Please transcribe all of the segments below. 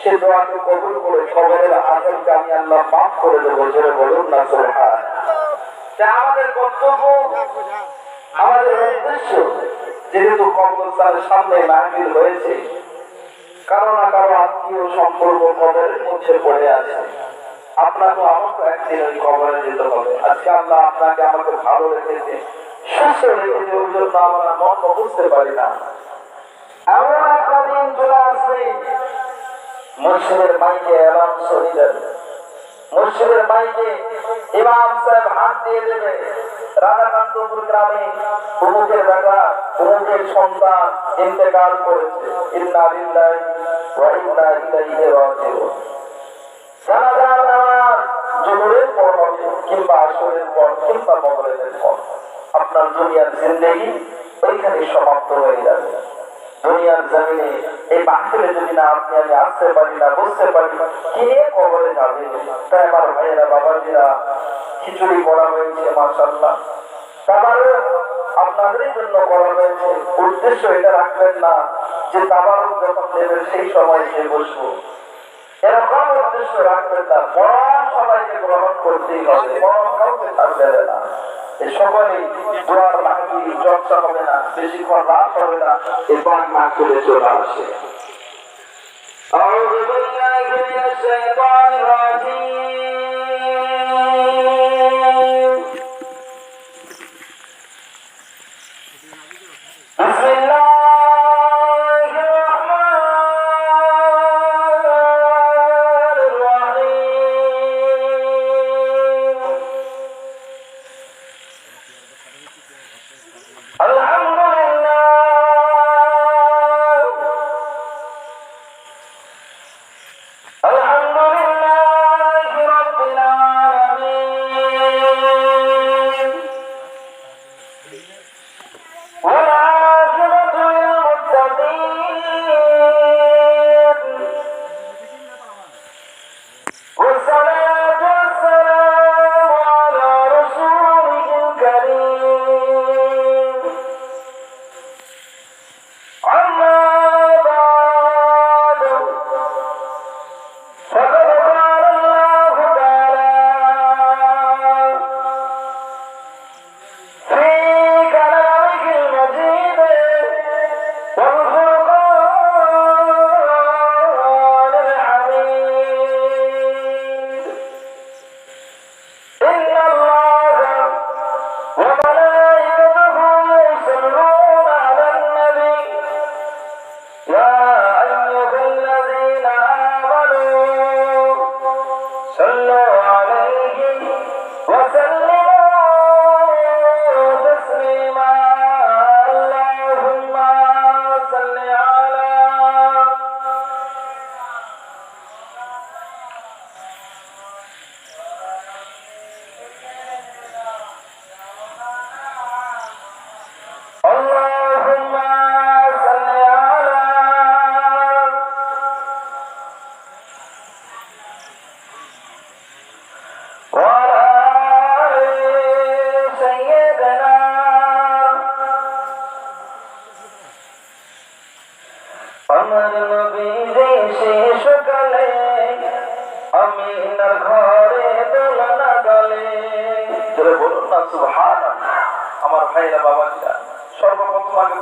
সে দোয়াকে কবুল করে কবরের আচরণকে আমি আল্লাহ মাফ করে দেবো, জোরে বলুন না, সুবহান। আমাদের কর্তব্য আমাদের উদ্দেশ্য যেহেতু কবরস্থানের সামনে মাহফিল হয়েছে, কারও না কারও আত্মীয় সম্পর্ক কবরের মধ্যে পড়ে আছে। আপনাকে আমাকে একদিন ওই কবরে যেতে হবে। আজকে আল্লাহ আপনাকে আমাকে ভালো রেখেছে সুস্থ রেখেছে ওই জন্য আমরা মন বুঝতে পারি না। এমন একটা দিন চলে আসবে মুর্শিদের মাইকে এলাম শহীদের মুর্শিদের মাইকে ইমাম সাহেব হাত দিয়ে দেবে। রাধাকান্তপুর গ্রামে সন্তান ইন্তেকাল করেছে। পর হবে কিংবা আসরের পর কিংবা মগরের পর। আপনার দুনিয়ার জিন্দেগি ওইখানে সমাপ্ত হয়ে যাবে। দুনিয়ার জমিনে এই মাহফিলে যদি না আপনি আমি আসতে পারি না বুঝতে পারি কি নিয়ে কবরে যাবে? তাই আমার ভাইয়েরা, বাবাজিরা, খিচুড়ি করা হয়েছে মাসাল্লাহ তাবারও আপনাদেরই জন্য করা হয়েছে। উদ্দেশ্য এটা রাখবেন না যে তাবারও যখন দেবেন সেই সময় সে বসবো। এরকম উদ্দেশ্য রাখবেন না। গ্রহণ করতেই হবে। কাউকে ছাড়বে না। এই সকলেই দোয়ার মাহফিল চর্চা হবে না বেশিক্ষণ রাত হবে না এবার মাহফিলে চলে আসে أعوذ بالله من الشيطان الرجيم Ah, give it to me,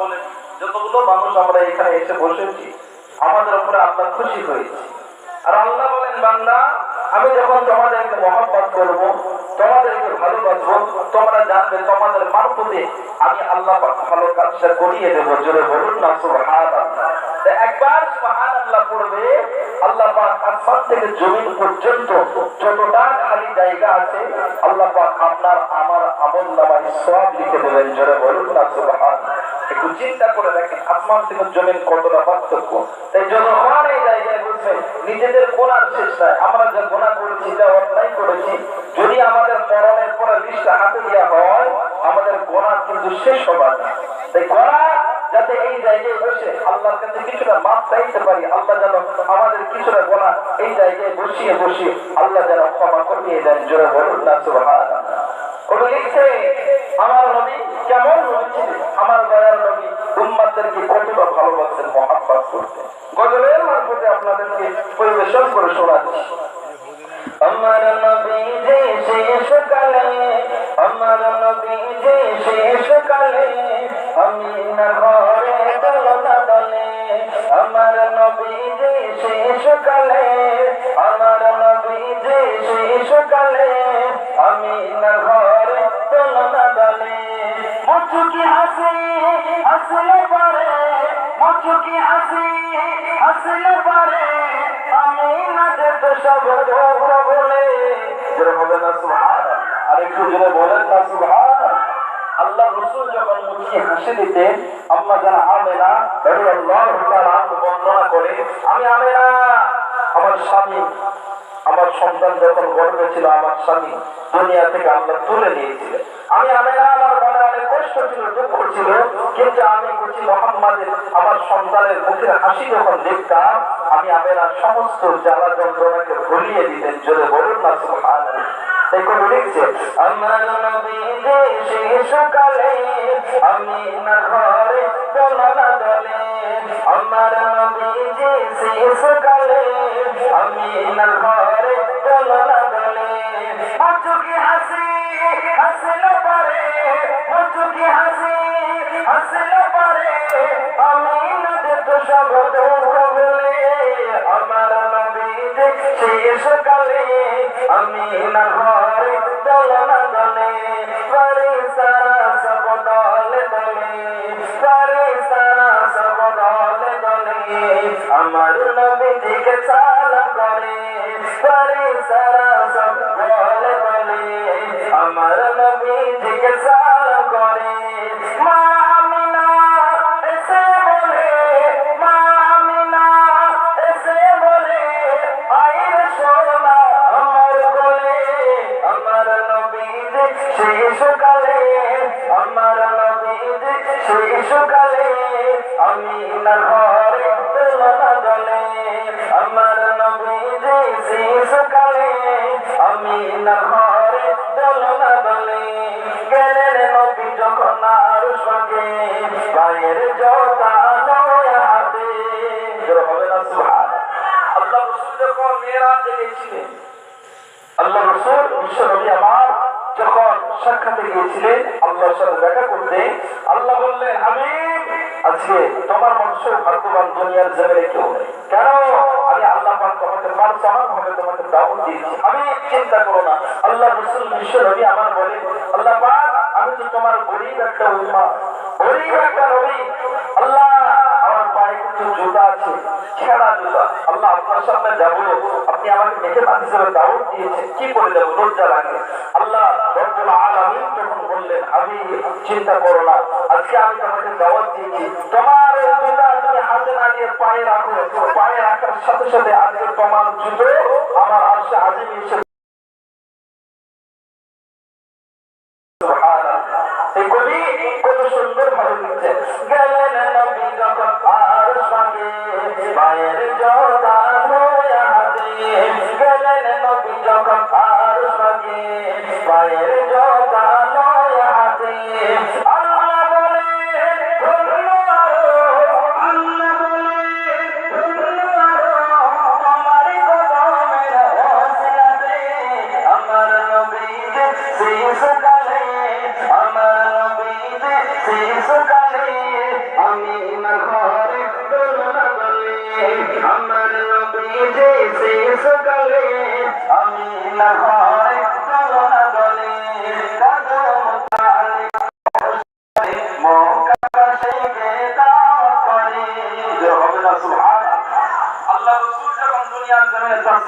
বলে, যতগুলো মানুষ আমরা এখানে এসে বসেছি, আমাদের উপরে আল্লাহ খুশি হয়েছে। আর আল্লাহ বলেন, বান্দা, আমি যখন তোমাদেরকে মহব্বত করব, তোমাদেরকে ভালোবাসবো, তোমরা জানবে তোমাদের মারফতে আমি আল্লাহ ভালো কাজটা করিয়ে দেবো। জোরে বলুন না, সুবহানাল্লাহ। নিজেদের গোনার নাই। আমরা যে গোনা করেছি অন্যায় করেছি, যদি আমাদের মরণের পরে লিস্টটা হাতে দেওয়া হয়, আমাদের গোনা কিন্তু শেষ হবার না। তাই গোনা যাতে এই জায়গায় বসে আল্লাহর কাছে কিছুটা মাপ চাইতে পারি, আল্লাহ যেন আমাদের কিছুটা গোনা এই জায়গায় বসিয়ে বসিয়ে আল্লাহ যেন ক্ষমা করিয়ে দেন। জোরে বলুন না লিখছে, আমার নবী যে শেষ আমার নবী যে কালে, আমি না ঘরে দলনা দলে। আমার নবী যে শেষ কালে আমার নবী যে শেষ কালে আমি না ঘরে দলনা দলে। মুচুকি হাসি, হাসলে পারে, মুচুকি হাসি, হাসলে পারে, আমি না যেত সব দুঃখ বলে। জোরে না জোরে বলেন না সুবহান আল্লাহ রসুল যখন মুখে হাসি দিতেন, আম্মা জানা আমেনা বর্ণনা করে, আমি আমেনা, আমার স্বামী, আমার সন্তান যখন গর্বে ছিল আমার স্বামী দুনিয়া থেকে আল্লাহ তুলে নিয়েছিলেন। আমি আমেনা, আমার মনে অনেক কষ্ট ছিল, দুঃখ ছিল, কিন্তু আমি কুচি মোহাম্মদের, আমার সন্তানের মুখের হাসি যখন দেখতাম, আমি আমেনা সমস্ত জ্বালা যন্ত্রণাকে ভুলিয়ে দিতেন, জোরে বলুন না, সুবহানাল্লাহ। কবি লিখছে, আমার নবী দেশে সকালে আমি না ঘরে দোলনা দলে, আমার নবী দেশে সকালে আমি না ঘরে দোলনা দলে মুচুকি হাসি, হাসলে পারে মুচুকি হাসি, হাসলে পারে, আমি না যেত সব দুঃখ দেশে সকালে আমি না ঘরে দলনা দলে পারে সারা সব দলে দলে পারে সারা সব দলে দলে আমার নবী দিকে সালাম করে পারে সারা সব দলে দলে করে পায়ের জোতা হাতে। হবে না সুবহান। আল্লাহ রসুল যখন মেয়েরাজে গেছিলেন আল্লাহ রসুল বিশ্ব আমার যখন সাক্ষাতে গিয়েছিলেন আল্লাহর সাথে দেখা করতে আল্লাহ বললেন আমি আজকে তোমার মনুষ্য ভাগ্যবান দুনিয়ার জমিনে কেউ নেই। কেন? আমি আল্লাহ পাক তোমাকে পারসামান ভাবে তোমাকে দাওয়াত দিয়েছি। আমি চিন্তা করো না। আল্লাহ রসুল বিশ্ব নবী আমার বলে আল্লাহ পাক আমি তো তোমার গরিব একটা উম্মা গরিব একটা নবী। আল্লাহ, আমার পায়ে না। আজকে আমি তোমার জুতা তুমি হাতে না নিয়ে পায়ে রাখো। পায়ে রাখার সাথে সাথে আজকে তোমার জুতো আমার আশা আজিম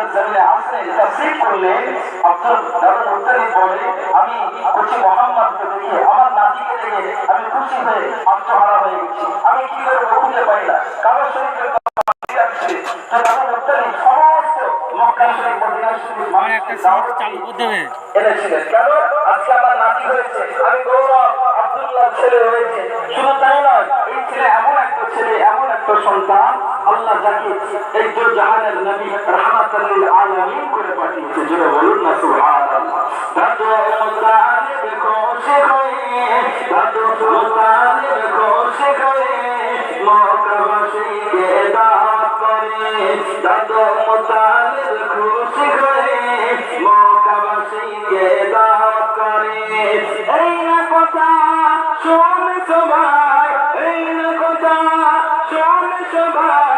যখন দুনিয়ার জমিনে আসলেন তাসরিফ করলেন আব্দুল দাদু মুত্তালিব বলে আমি কচি মোহাম্মদকে দেখে আমার নাতিকে দেখে আমি খুশি হয়ে আত্মহারা হয়ে গেছি আমি কি করে খুঁজে পাই না কারও শরীফের কথা মাথায় রাখছে তো দাদু মুত্তালিব সমস্ত মক্কা শরীফ মদিনা শরীফ আমার একটা সিট চালু করতে হবে এনেছিলেন কেন আজকে আমার নাতি হয়েছে আমি গৌরব আব্দুল্লাহ ছেলে হয়েছে শুধু তাই নয় এই ছেলে এমন একটা ছেলে এমন একটা সন্তান আল্লাহ যাকে এই দু জাহানের নবী রাহমাতুল আলামিন করে পাঠিয়েছে। জোরে বলুন না, সুবহানাল্লাহ। দাদু মুতালে দেখো শেখে, দাদু মুতালে দেখো শেখে, মক্কাবাসীকে দাওয়াত করে। দাদু মুতালে দেখো শেখে, মক্কাবাসীকে দাওয়াত করে। এই না কথা শোন সবাই, এই কথা সবাই।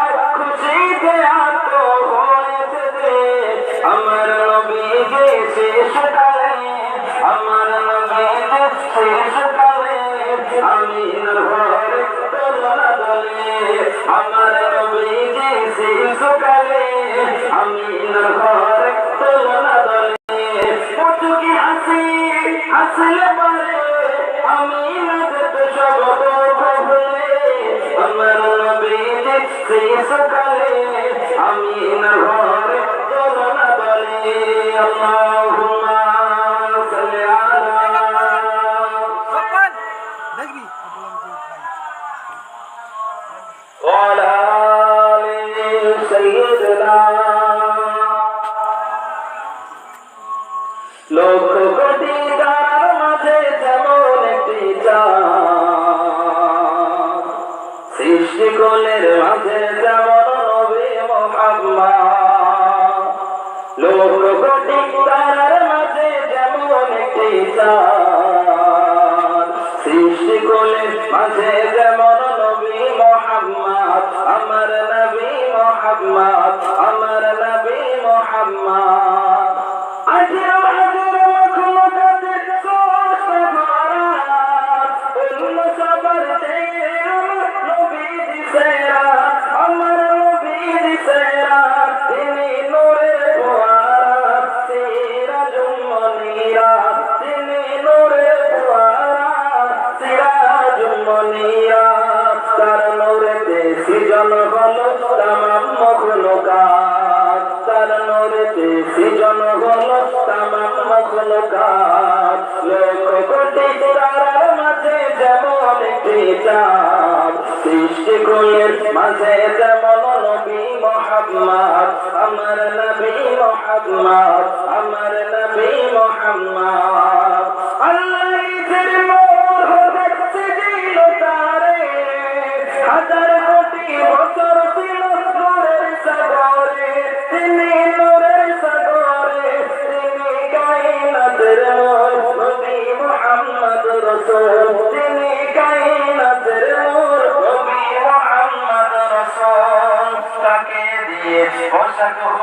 আমার নবী যে সকালে আমি না ঘরে মাঝে যেমন নবী মোহাম্মদ আমার নবী মোহাম্মদ আমার নবী মোহাম্মদ। তামাম মখলুকাত তার নূরেতে সৃজন হলো তামাম মখলুকাত লক্ষ কোটি তারার মাঝে যেমন একটি চাঁদ সৃষ্টি কুলের মাঝে যেমন হাজার কোটি বছর Gracias,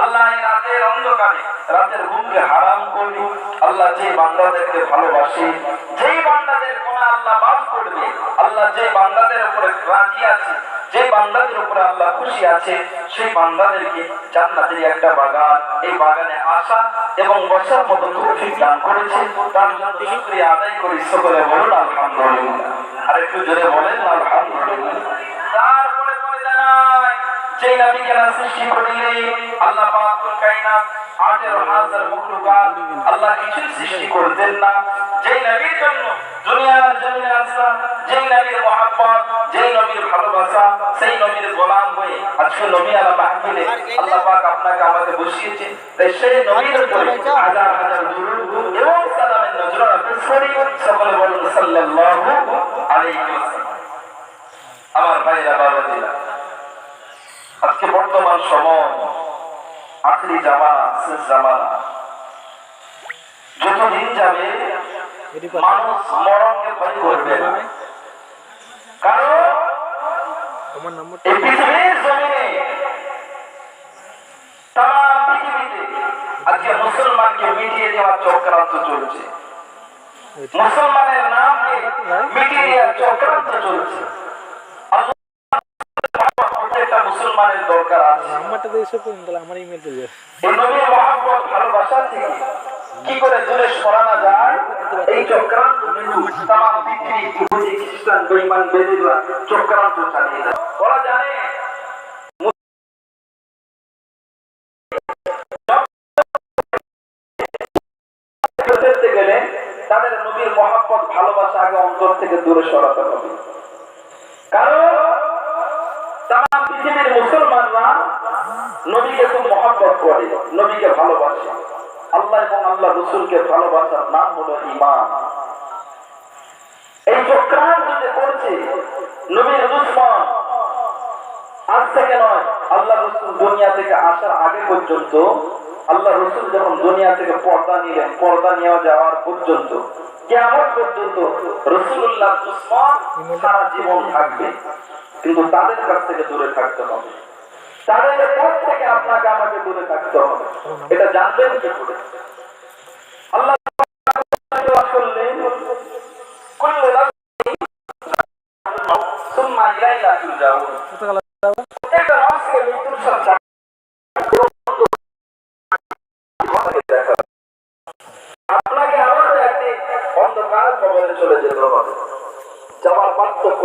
আল্লাহ যে বান্দাদেরকে উপরে আল্লাহ খুশি আছে, সেই বান্দাদেরকে জান্নাতের একটা বাগান, এই বাগানে আসা এবং বসার মতো তৌফিক দান করেছে। তার জন্য শুকরিয়া আদায় করি, সকলে বলুন আলহামদুলিল্লাহ। আর একটু জোরে বলেন, আলহামদুলিল্লাহ। যে নবীকে সৃষ্টি করিলে আল্লাহ পাকুল কায়নাত আঠেরো হাজার মখলুকাত আল্লাহ কিছুই সৃষ্টি করতেন না। যেই নবীর জন্য দুনিয়ার জমিনে আসা, যেই নবীর মহাব্বত, যেই নবীর ভালোবাসা, সেই নবীর গোলাম হয়ে আজকে নবী আলা মাহফিলে আল্লাহ পাক আপনাকে আমাকে বসিয়েছে। তাই সেই নবীর উপরে হাজার হাজার দুরূদ এবং সালামের নজর পেশ করি সকলে বলুন সাল্লাল্লাহু আলাইহি ওয়াসাল্লাম। আমার ভাইরা বাবাজিরা আজকে বর্তমান সময় আখরি জামানা শেষ জামানা যত দিন যাবে মানুষ মরণকে ভয় করবে না। কারণ এই পৃথিবীর জমিনে তাম পৃথিবীতে আজকে মুসলমানকে মিটিয়ে দেওয়ার চক্রান্ত চলছে। মুসলমানের নামকে মিটিয়ে দেওয়ার চক্রান্ত চলছে আল্লাহ প্রত্যেকটা মুসলমানের দরকার আছে নাম্বারটা দিয়ে এসে পড়ুন তাহলে আমার ইমেল চলে যাবে। কি? করে দূরে সরানো যায়? এই চক্রান্ত তাম পৃথিবী ইহুদি খ্রিস্টান বেঈমান বেদিরা চক্রান্ত চালিয়ে যায়। ওরা জানে গেলে তাদের নবীর মহাব্বত ভালোবাসা আগে অন্তর থেকে দূরে সরাতে হবে। কারণ পৃথিবীর মুসলমানরা নবীকে খুব মহাব্বত করে, নবীকে ভালোবাসে। আল্লাহ এবং আল্লাহ রসুলকে ভালোবাসার নাম হলো ইমান এই চক্রান্ত যে করছে নবীর দুশ্মন, আজ থেকে নয়, আল্লাহ রসুল দুনিয়া থেকে আসার আগে পর্যন্ত, আল্লাহ রসুল যখন দুনিয়া থেকে পর্দা নিলেন, পর্দা নিয়ে যাওয়ার পর্যন্ত কেমন পর্যন্ত রসুল্লাহ দুশ্মন সারা জীবন থাকবে। কিন্তু তাদের কাছ থেকে দূরে থাকতে হবে। তাদের কাছ থেকে আপনাকে আমাকে দূরে থাকতে হবে। এটা জানবেন কি করে? আপনাকে আবার একদিন অন্ধকার কবলে চলে যেতে হবে। যাওয়ার পার্থক্য